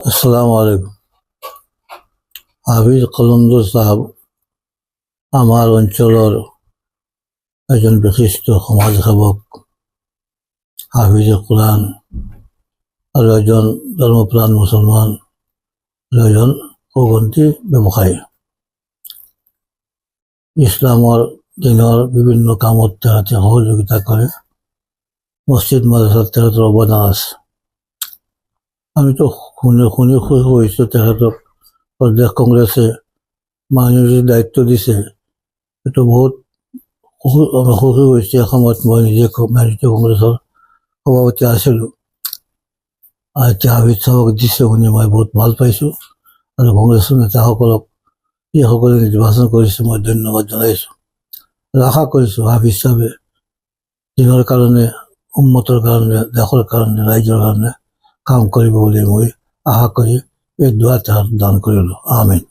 আসসালামু আলাইকুম। হাফিজ কলন্দর সাহেব আমার অঞ্চলের একজন বিশিষ্ট সমাজ সেবক হাফিজ কোরআন আৰু এজন ধৰ্মপ্ৰাণ মুছলমান আৰু এজন সৌগন্তি ব্যৱসায়ী ইছলামৰ দিনৰ বিভিন্ন কামত তেখেতে সহযোগিতা কৰে মছজিদ মাদ্ৰাছাত তেখেতৰ অৱদান আছে আমিতো শুনি শুনি খুশি হৈছোঁ তেখেতক। প্ৰদেশ কংগ্ৰেছে মাননীয় দায়িত্ব দিছে এইটো বহুত সুখী হৈছোঁ এসময়ত মই নিজে মাননীয় কংগ্ৰেছৰ সভাপতি আছিলোঁ। এতিয়া হাবিদ চাহক দিছে শুনি মই বহুত ভালো পাইছোঁ। আৰু কংগ্ৰেছৰ নেতাসকলক, যিসকলে নিৰ্বাচন কৰিছে, মই ধন্যবাদ জনাইছোঁ। আৰু আশা কৰিছোঁ হাফিজ চাহাবে দিনৰ কাৰণে উন্মতৰ কাৰণে, দেশৰ কাৰণে ৰাইজৰ কাৰণে কাম কৰিব বুলি মই আশা কৰি এই দুৱা দান কৰিলোঁ আমিন।